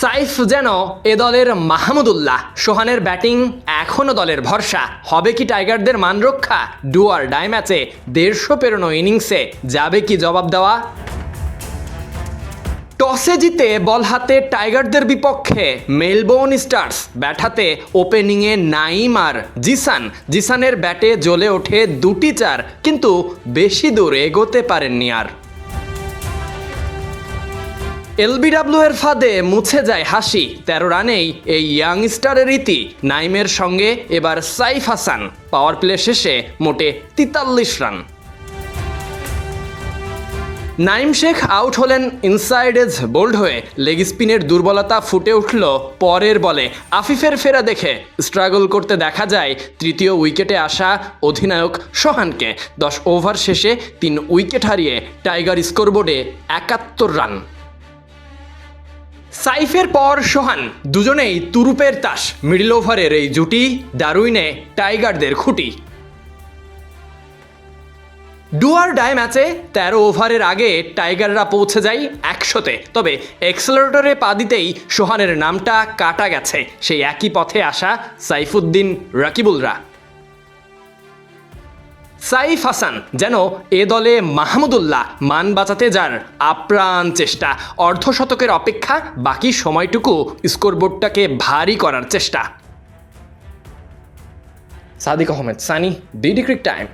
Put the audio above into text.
সাইফ যেন এ দলের মাহমুদুল্লাহ। সোহানের ব্যাটিং এখনও দলের ভরসা। হবে কি টাইগারদের মান রক্ষা? ডুয়ার ডাই ম্যাচে দেড়শো পেরোনো ইনিংসে যাবে কি জবাব দেওয়া? টসে জিতে বল হাতে টাইগারদের বিপক্ষে মেলবোর্ন স্টার্স ব্যাটাতে ওপেনিংয়ে নাইম আর জিসান, জিসানের ব্যাটে জ্বলে ওঠে দুটি চার, কিন্তু বেশি দূর এগোতে পারেননি আর। এলবিডাব্লিউ এর ফাঁদে মুছে যায় হাসি। তেরো রানেই এই ইয়াংস্টারের রীতি। নাইমের সঙ্গে এবার সাইফ হাসান। পাওয়ার প্লে শেষে মোটে তেতাল্লিশ রান। নাইম শেখ আউট হলেন ইনসাইড এজ বোল্ড হয়ে। লেগ স্পিনের দুর্বলতা ফুটে উঠল পরের বলে। আফিফের ফেরা দেখে স্ট্রাগল করতে দেখা যায় তৃতীয় উইকেটে আসা অধিনায়ক সোহানকে। দশ ওভার শেষে তিন উইকেট হারিয়ে টাইগার স্কোরবোর্ডে একাত্তর রান। সাইফের পর সোহান, দুজনেই তুরুপের তাস। মিডল ওভারের এই জুটি দারুইনে টাইগারদের খুঁটি। ডুয়ার ডাই ম্যাচে তেরো ওভারের আগে টাইগাররা পৌঁছে যায় একশোতে। তবে এক্সেলারেটরে পা দিতেই সোহানের নামটা কাটা গেছে। সেই একই পথে আসা সাইফুদ্দিন রাকিবুলরা। সাইফ হাসান যেন এ দলে মাহমুদুল্লাহ মান বাঁচাতে যার আপ্রাণ চেষ্টা অর্ধশতকের অপেক্ষা বাকি সময়টুকু স্কোরবোর্ডটাকে ভারী করার চেষ্টা। Sadik Ahmed, Sunny BD cric time.